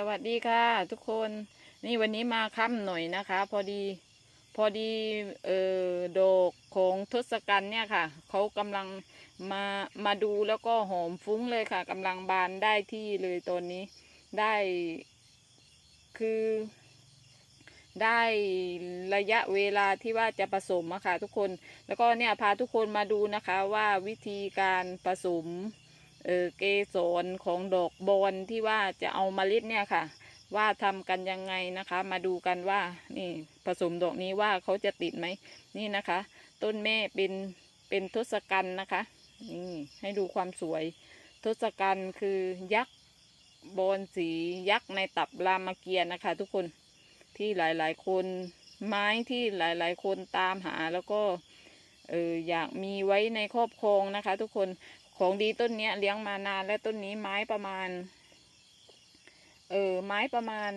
สวัสดีค่ะ ทุกคนนี่วันนี้มาค่ำหน่อยนะคะ พอดีพอดีเออดอกของทศกัณฐ์เนี่ยค่ะเขากำลังมามาดูแล้วก็หอมฟุ้งเลยค่ะกำลังบานได้ที่เลยตอนนี้ได้คือได้ระยะเวลาที่ว่าจะผสมอะค่ะทุกคน แล้วก็เนี่ยพาทุกคนมาดูนะคะว่าวิธีการผสม เออเกสรของดอกบอนที่ว่าจะเอามาลิดเนี่ยค่ะ ว่าทำกันยังไงนะคะ มาดูกันว่านี่ผสมดอกนี้ว่าเขาจะติดไหมนี่นะคะ ต้นแม่เป็นเป็นทศกัณฐ์นะคะนี่ให้ดูความสวย ทศกัณฐ์คือยักษ์บอนสียักษ์ในตับรามเกียรติ์นะคะ ทุกคนที่หลายๆ คนไม้ที่หลายๆ คนตามหาแล้วก็เอออยากมีไว้ในครอบครองนะคะ ทุกคน ของดีต้นเนี้ยเลี้ยงมานานแล้วต้นนี้ไม้ประมาณ เออไม้ประมาณ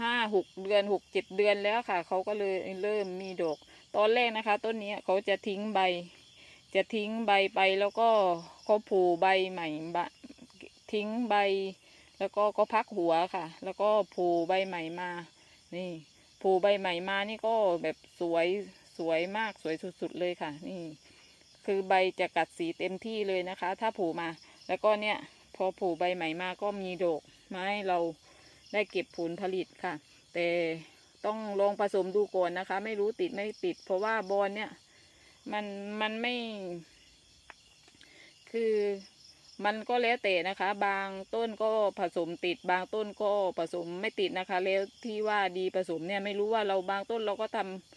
ห้าหกเดือนหกเจ็ดเดือนแล้วค่ะ เขาก็เลยเริ่มมีดอกตอนแรกนะคะ ต้นนี้เขาจะทิ้งใบ จะทิ้งใบไปแล้วก็เขาผูใบใหม่บะทิ้งใบ แล้วก็ก็พักหัวค่ะ แล้วก็ผูใบใหม่มา นี่ผูใบใหม่มานี่ก็แบบสวยสวยมากสวยสุดๆเลยค่ะ นี่ คือใบจะกัดสีเต็มที่เลยนะคะ ถ้าผูมาแล้วก็เนี่ยพอผูใบใหม่มาก็มีดอกมาให้เราได้เก็บผลผลิตค่ะ แต่ต้องลองผสมดูก่อนนะคะ ไม่รู้ติดไม่ติด เพราะว่าบอลเนี่ยมันมันไม่ คือมันก็แล้วแต่นะคะ บางต้นก็ผสมติด บางต้นก็ผสมไม่ติดนะคะ แล้วที่ว่าดีผสมเนี่ยไม่รู้ว่าเราบางต้นเราก็ทำ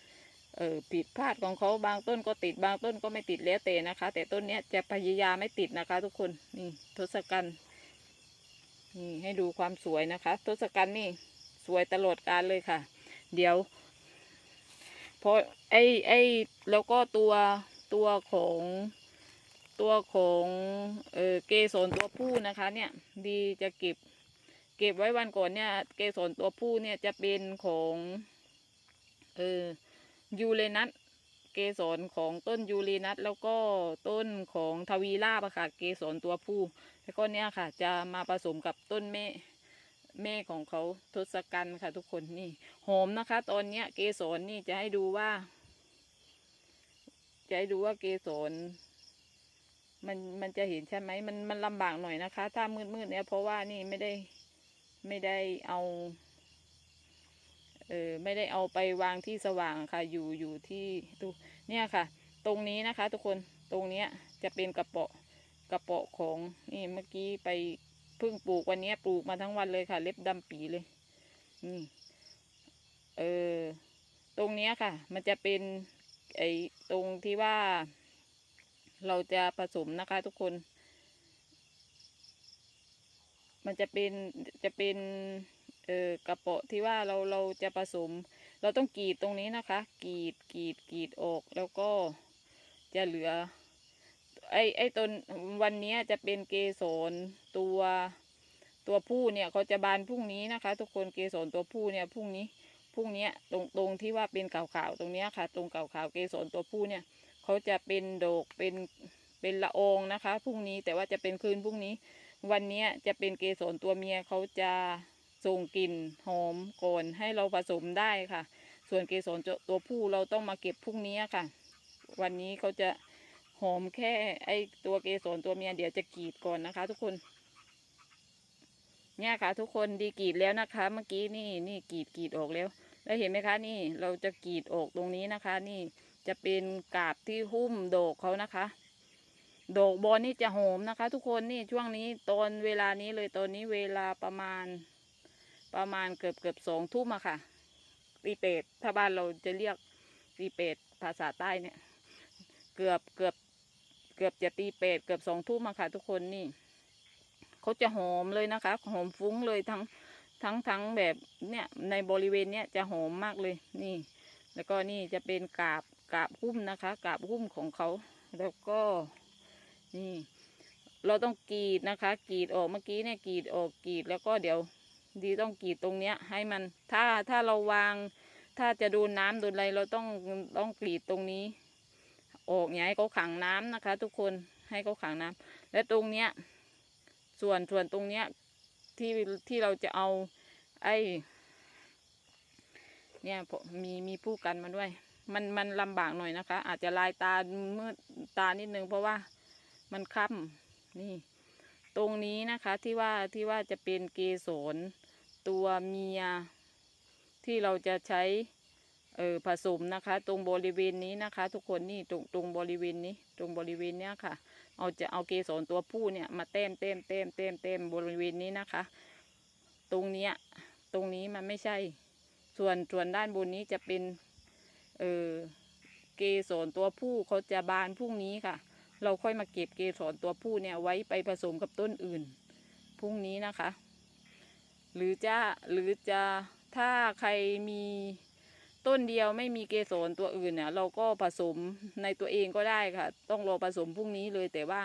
เออผิดพลาดของเขาบางต้นก็ติดบางต้นก็ไม่ติดแล้วแต่นะคะ แต่ต้นเนี้ยจะพยายามไม่ติดนะคะ ทุกคนนี่ทศกัณฐ์นี่ให้ดูความสวยนะคะ ทศกัณฐ์นี่สวยตลอดการเลยค่ะ เดี๋ยวพอไอ้ไอ้แล้วก็ตัวตัวของตัวของเออเกสรตัวผู้นะคะ เนี่ยดีจะเก็บ เก็บไว้วันก่อนเนี่ย เกสรตัวผู้เนี่ยจะเป็นของเออ ยูเรนัสเกสรของต้นยูเรนัสแล้วก็ต้นของทวีราบค่ะเกสรตัวผู้แล้วก็เนี่ยค่ะ จะมาผสมกับต้นแม่แม่ของเขาทศกัณฐ์ค่ะทุกคนนี่หอมนะคะ ตอนเนี้ยเกสรนี่จะให้ดูว่า จะให้ดูว่าเกสรมันมันจะเห็นใช่ไหมมันมันลำบากหน่อยนะคะ ถ้ามืดมืดๆเนี่ยเพราะว่านี่ไม่ได้ไม่ได้เอา เออไม่ได้เอาไปวางที่สว่างค่ะ อยู่อยู่ที่ดูเนี่ยค่ะ ตรงนี้นะคะ ทุกคนตรงเนี้ยจะเป็นกระเปาะกระเปาะของนี่เมื่อกี้ไปเพิ่งปลูกวันนี้ปลูกมาทั้งวันเลยค่ะ เล็บดำปีเลยนี่เออตรงเนี้ยค่ะ มันจะเป็นไอตรงที่ว่า เราจะผสมนะคะ ทุกคน มันจะเป็นจะเป็น เออกระเปาะที่ว่าเราเราจะผสม เราต้องกรีดตรงนี้นะคะกรีดกรีดกรีดออกแล้วก็จะเหลือ ไอ้ไอ้ต้นวันนี้จะเป็นเกสรตัวตัวผู้เนี่ยเขาจะบานพรุ่งนี้นะคะ ทุกคนเกสรตัวผู้เนี่ยพรุ่งนี้พรุ่งนี้ตรงตรงที่ว่าเป็นขาวๆตรงเนี้ยค่ะ ตรงขาวๆเกสรตัวผู้เนี่ยเขาจะเป็นดอกเป็นเป็นละอองนะคะพรุ่งนี้แต่ว่าจะเป็นคืนพรุ่งนี้ วันนี้จะเป็นเกสรตัวเมียเขาจะ ส่งกลิ่นหอมก่อนให้เราผสมได้ค่ะ ส่วนเกสรตัวผู้เราต้องมาเก็บพรุ่งนี้ค่ะ วันนี้เขาจะหอมแค่ไอตัวเกสรตัวเมียเดี๋ยวจะกรีดก่อนนะคะ ทุกคน เนี่ยค่ะ ทุกคนดีกรีดแล้วนะคะ เมื่อกี้นี่นี่กรีดกรีดออกแล้ว แล้วเห็นไหมคะนี่เราจะกรีดออกตรงนี้นะคะ นี่จะเป็นกาบที่หุ้มโดกเขานะคะดอกบอลนี่จะหอมนะคะ ทุกคนนี่ช่วงนี้ตอนเวลานี้เลยตอนนี้เวลาประมาณ ประมาณเกือบเกือบสองทุ่มอะค่ะตีเป็ดถ้าบ้านเราจะเรียกตีเป็ดภาษาใต้เนี่ย เกือบเกือบเกือบจะตีเป็ดเกือบสองทุ่มอะค่ะ ทุกคนนี่เขาจะหอมเลยนะคะหอมฟุ้งเลยทั้งทั้งทั้งแบบเนี่ยในบริเวณเนี้ยจะหอมมากเลยนี่ แล้วก็นี่จะเป็นกาบกาบหุ้มนะคะกาบหุ้มของเขา แล้วก็นี่ เราต้องกรีดนะคะกรีดออกเมื่อกี้เนี่ยกรีดออกกรีดแล้วก็เดี๋ยว ดีต้องกรีดตรงเนี้ย ให้มันถ้าถ้าเราวาง ถ้าจะโดนน้ำโดนอะไรเราต้องต้องกรีดตรงนี้ ออกอย่าให้เขาขังน้ำนะคะ ทุกคนให้เขาขังน้ำและตรงเนี้ย ส่วนส่วนตรงเนี้ยที่ที่เราจะเอา ไอ้เนี่ยผมมีมีผู้กันมาด้วย มันมันลำบากหน่อยนะคะ อาจจะลายตามืดตานิดนึงเพราะว่ามันค่ำนี่ ตรงนี้นะคะที่ว่าที่ว่าจะเป็นเกสร ตัวเมียที่เราจะใช้เออผสมนะคะ ตรงบริเวณนี้นะคะ ทุกคนนี่ตรงตรงบริเวณนี้ ตรงบริเวณเนี้ยค่ะ เอาจะเอาเกสรตัวผู้เนี่ยมาเต็มเต็มเต็มเต็มเต็มบริเวณนี้นะคะ ตรงเนี้ยตรงนี้มันไม่ใช่ ส่วนส่วนด้านบนนี้จะเป็นเออเกสรตัวผู้เขาจะบานพรุ่งนี้ค่ะ เราค่อยมาเก็บเกสรตัวผู้เนี่ยไว้ไปผสมกับต้นอื่นพรุ่งนี้นะคะ หรือจะหรือจะถ้าใครมีต้นเดียวไม่มีเกสรตัวอื่นเนี่ยเราก็ผสมในตัวเองก็ได้ค่ะ ต้องรอผสมพรุ่งนี้เลยแต่ว่า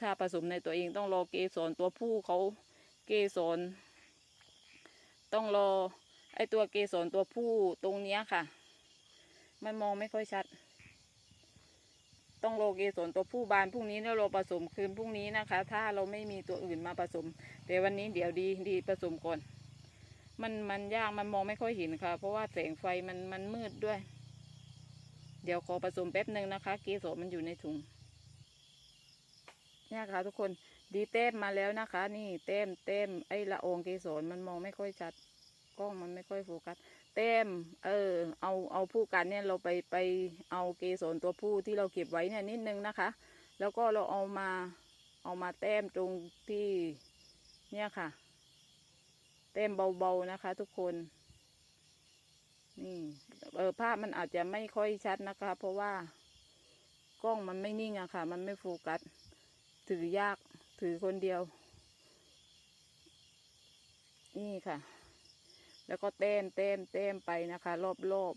ถ้าผสมในตัวเองต้องรอเกสรตัวผู้เขาเกสรต้องรอไอตัวเกสรตัวผู้ตรงเนี้ยค่ะ มันมองไม่ค่อยชัด ต้องโรเกสรตัวผู้บานพรุ่งนี้แล้วเราผสมคืนพรุ่งนี้นะคะ ถ้าเราไม่มีตัวอื่นมาผสม แต่วันนี้เดี๋ยวดีดีผสมก่อน มันมันยากมันมองไม่ค่อยเห็นค่ะ เพราะว่าแสงไฟมันมันมืดด้วย เดี๋ยวขอผสมแป๊บหนึ่งนะคะ เกสรมันอยู่ในถุงเนี่ยค่ะทุกคนดีเต้มมาแล้วนะคะ นี่เต้มเต้มไอ้ละอองเกสรมันมองไม่ค่อยชัดกล้องมันไม่ค่อยโฟกัส เต็มเออ เอาเอาผู้กันเนี่ยเราไปไปเอาเกสรตัวผู้ที่เราเก็บไว้เนี่ยนิดนึงนะคะ แล้วก็เราเอามาเอามาแต้มตรงที่เนี่ยค่ะ แต้มเบาๆนะคะ ทุกคน นี่ เออภาพมันอาจจะไม่ค่อยชัดนะคะ เพราะว่ากล้องมันไม่นิ่งอะค่ะ มันไม่โฟกัส ถือยาก ถือคนเดียว นี่ค่ะ แล้วก็เต้มเต้มเต้มไปนะคะ รอบรอบ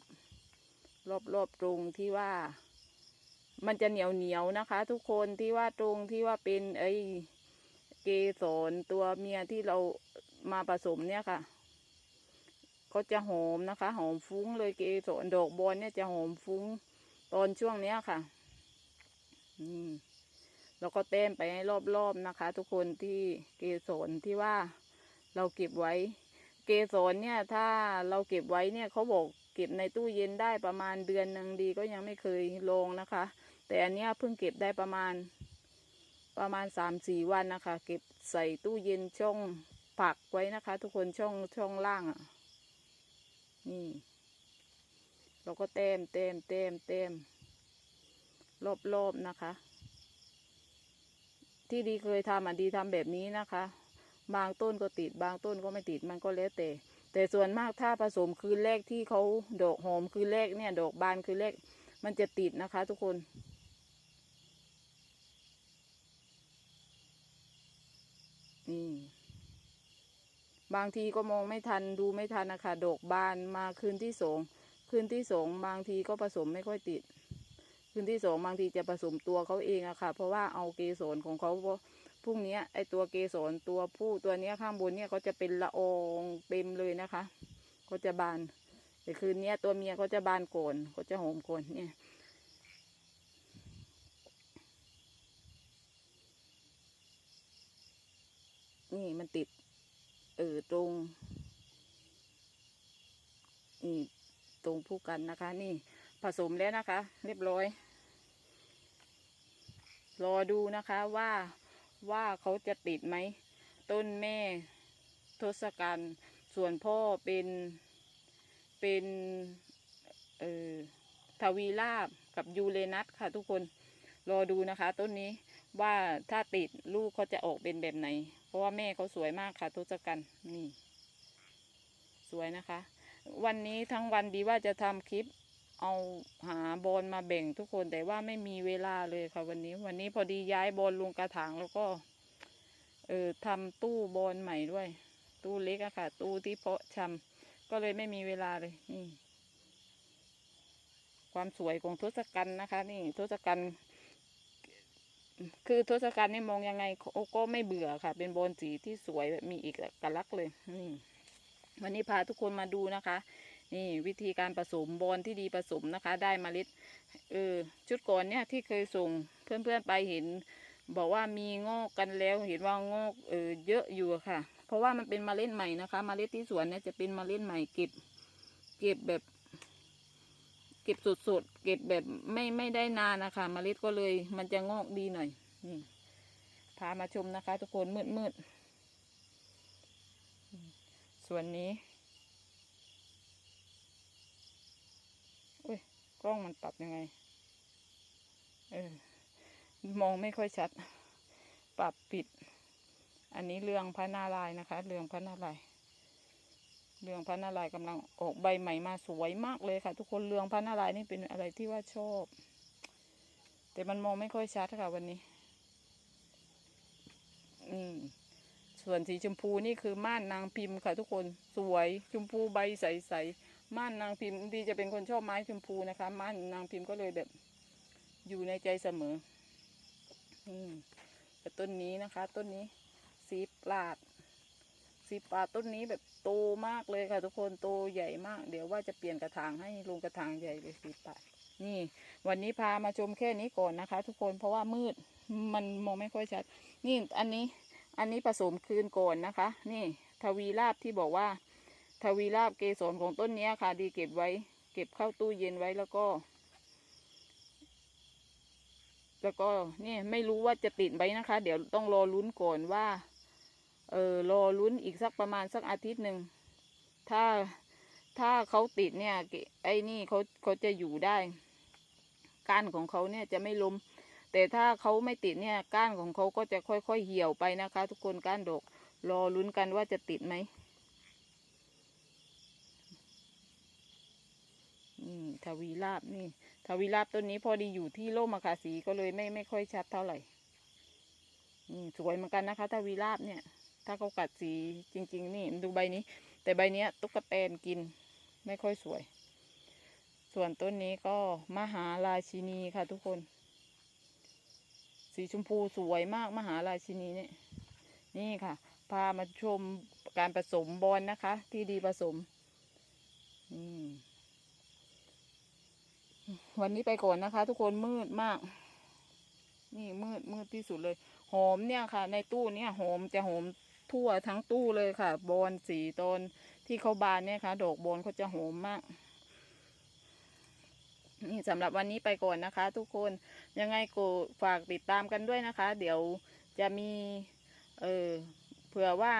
รอบรอบตรงที่ว่า มันจะเหนียวเหนียวนะคะ ทุกคนที่ว่าตรงที่ว่าเป็นไอ้เกสรตัวเมียที่เรามาผสมเนี่ยค่ะก็จะหอมนะคะ หอมฟุ้งเลยเกสรดอกบอลเนี่ยจะหอมฟุ้งตอนช่วงเนี้ยค่ะอืมแล้วก็เต้มไปให้รอบๆนะคะ ทุกคนที่เกสรที่ว่าเราเก็บไว้ เกสรเนี่ยถ้าเราเก็บไว้เนี่ยเขาบอกเก็บในตู้เย็นได้ประมาณเดือนหนึ่งดีก็ยังไม่เคยลงนะคะ แต่อันเนี้ยเพิ่งเก็บได้ประมาณประมาณสามสี่วันนะคะ เก็บใส่ตู้เย็นช่องผักไว้นะคะ ทุกคนช่องช่องล่างอะนี่ เราก็เต็มเต็มเต็มเต็มรอบๆนะคะ ที่ดีเคยทำอะดีทำแบบนี้นะคะ บางต้นก็ติด บางต้นก็ไม่ติดมันก็แล้วแต่ แต่ส่วนมากถ้าผสมคืนแรกที่เขาดอกหอมคืนแรกเนี่ย ดอกบานคืนแรกมันจะติดนะคะ ทุกคนนี่บางทีก็มองไม่ทันดูไม่ทันนะคะดอกบานมาคืนที่สองคืนที่สองบางทีก็ผสมไม่ค่อยติด คืนที่สองบางทีจะผสมตัวเขาเองอะค่ะ เพราะว่าเอาเกสรของเขา พรุ่งนี้ไอตัวเกสรตัวผู้ตัวเนี้ยข้างบนเนี่ยเขาจะเป็นละอองเต็มเลยนะคะเขาจะบานแต่คืนนี้ตัวเมียเขาจะบานโกนเขาจะหอมโกนเนี่ยนี่มันติด เออตรงนี่ตรงผู้กันนะคะ นี่ผสมแล้วนะคะ เรียบร้อย รอดูนะคะว่า ว่าเขาจะติดไหม ต้นแม่ทศกัณฐ์ส่วนพ่อเป็นเป็นเอ่อทวีราบกับยูเรนัสค่ะทุกคนรอดูนะคะ ต้นนี้ว่าถ้าติดลูกเขาจะออกเป็นแบบไหน เพราะว่าแม่เขาสวยมากค่ะทศกัณฐ์นี่ สวยนะคะ วันนี้ทั้งวันดีว่าจะทำคลิป เอาหาบอลมาแบ่งทุกคนแต่ว่าไม่มีเวลาเลยค่ะวันนี้ วันนี้พอดีย้ายบอลลงกระถางแล้วก็ เออทำตู้บอลใหม่ด้วย ตู้เล็กอะค่ะ ตู้ที่เพาะชำก็เลยไม่มีเวลาเลยนี่ ความสวยของทศกัณฐ์นะคะ นี่ทศกัณฐ์คือทศกัณฐ์นี่มองยังไงก็ไม่เบื่อค่ะ เป็นบอลสีที่สวยแบบมีเอกลักษณ์เลยนี่วันนี้พาทุกคนมาดูนะคะ นี่วิธีการผสมบอลที่ดีผสมนะคะ ได้มเมล็ดเออชุดก่อนเนี่ยที่เคยส่งเพื่อนๆไปเห็น บอกว่ามีงอกกันแล้วเห็นว่างอกเออเยอะอยู่ค่ะ เพราะว่ามันเป็นเมล็ดใหม่นะคะเมล็ดที่สวนเนี่ยจะเป็นเมล็ดใหม่เก็บ เก็บแบบ เก็บสดๆเก็บแบบไม่ไม่ได้นานนะคะเมล็ดก็เลยมันจะงอกดีหน่อยนี่พามาชมนะคะ ทุกคนมืดมืดๆส่วนนี้อุ้ย ก ล้องมันปรับยังไง เออ มองไม่ค่อยชัด ปรับปิด อันนี้เรืองพระนารายนะคะ เรืองพระนารายเรืองพระนารายณ์กำลังออกใบใหม่มาสวยมากเลยค่ะ ทุกคนเรืองพระนารายณ์นี่เป็นอะไรที่ว่าชอบ แต่มันมองไม่ค่อยชัดค่ะวันนี้ อืม ส่วนสีชมพูนี่คือม่านนางพิมพ์ค่ะ ทุกคนสวยชมพูใบใสๆ ม่านนางพิมพ์ดีจะเป็นคนชอบไม้ชมพูนะคะม่านนางพิมพ์ก็เลยแบบอยู่ในใจเสมออืมแต่ต้นนี้นะคะ ต้นนี้สีปราด สีปราดต้นนี้แบบโตมากเลยค่ะทุกคนโตใหญ่มาก เดี๋ยวว่าจะเปลี่ยนกระถางให้ลงกระถางใหญ่เลยสีปราดนี่ วันนี้พามาชมแค่นี้ก่อนนะคะ ทุกคนเพราะว่ามืดมันมองไม่ค่อยชัด นี่อันนี้อันนี้ผสมคืนก่อนนะคะ นี่ทวีราบที่บอกว่า ทวีราบเกสรของต้นนี้ค่ะ ดีเก็บไว้ เก็บเข้าตู้เย็นไว้แล้วก็ แล้วก็เนี่ยไม่รู้ว่าจะติดไหมนะคะ เดี๋ยวต้องรอลุ้นก่อนว่า เออรอลุ้นอีกสักประมาณสักอาทิตย์หนึ่งถ้าถ้าเขาติดเนี่ย ไอ้นี่เขาเขาจะอยู่ได้ก้านของเขาเนี่ยจะไม่ล้ม แต่ถ้าเขาไม่ติดเนี่ยก้านของเขาก็จะค่อยๆเหี่ยวไปนะคะ ทุกคนก้านดอกรอลุ้นกันว่าจะติดไหม นี่ทวีราบนี่ ทวีราบต้นนี้พอดีอยู่ที่ร่มอะค่ะสีก็เลยไม่ไม่ค่อยชัดเท่าไหร่นี่สวยเหมือนกันนะคะ ทวีราบเนี่ย ถ้าเขากัดสีจริง ๆ นี่ดูใบนี้ แต่ใบเนี้ยตุ๊กแตนกินไม่ค่อยสวย ส่วนต้นนี้ก็มหาราชินีค่ะทุกคน สีชมพูสวยมากมหาราชินีเนี่ยนี่ค่ะ พามาชมการผสมบอลนะคะ ที่ดีผสมอืม วันนี้ไปก่อนนะคะ ทุกคนมืดมาก นี่มืดมืดที่สุดเลย หอมเนี่ยค่ะ ในตู้เนี่ยหอมจะหอมทั่วทั้งตู้เลยค่ะ บอนสีตนที่เขาบานเนี่ยค่ะ ดอกบอนเขาจะหอมมาก นี่สำหรับวันนี้ไปก่อนนะคะ ทุกคนยังไงก็ฝากติดตามกันด้วยนะคะ เดี๋ยวจะมี เออเผื่อว่า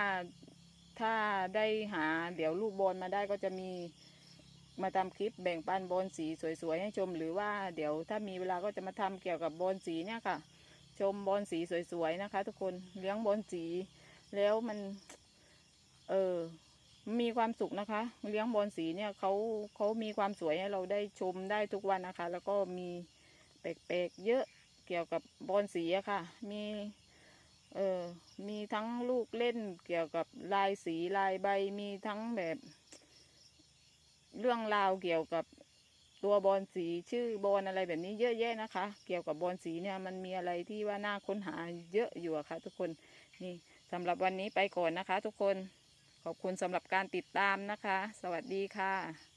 ถ้าได้หา เดี๋ยวลูกบอลมาได้ก็จะมี มาทำคลิปแบ่งปันบอลสีสวยๆให้ชม หรือว่าเดี๋ยวถ้ามีเวลาก็จะมาทำเกี่ยวกับบอลสีเนี่ยค่ะ ชมบอลสีสวยๆนะคะ ทุกคนเลี้ยงบอลสี แล้วมันเออมีความสุขนะคะ เลี้ยงบอลสีเนี่ยเขาเขามีความสวยให้เราได้ชมได้ทุกวันนะคะ แล้วก็มีแปลกๆเยอะเกี่ยวกับบอลสีอะค่ะ มีเออมีทั้งลูกเล่นเกี่ยวกับลายสีลายใบมีทั้งแบบ เรื่องราวเกี่ยวกับตัวบอลสีชื่อบอลอะไรแบบนี้เยอะแยะนะคะ เกี่ยวกับบอลสีเนี่ยมันมีอะไรที่ว่าน่าค้นหาเยอะอยู่อะค่ะ ทุกคนนี่สำหรับวันนี้ไปก่อนนะคะ ทุกคนขอบคุณสำหรับการติดตามนะคะ สวัสดีค่ะ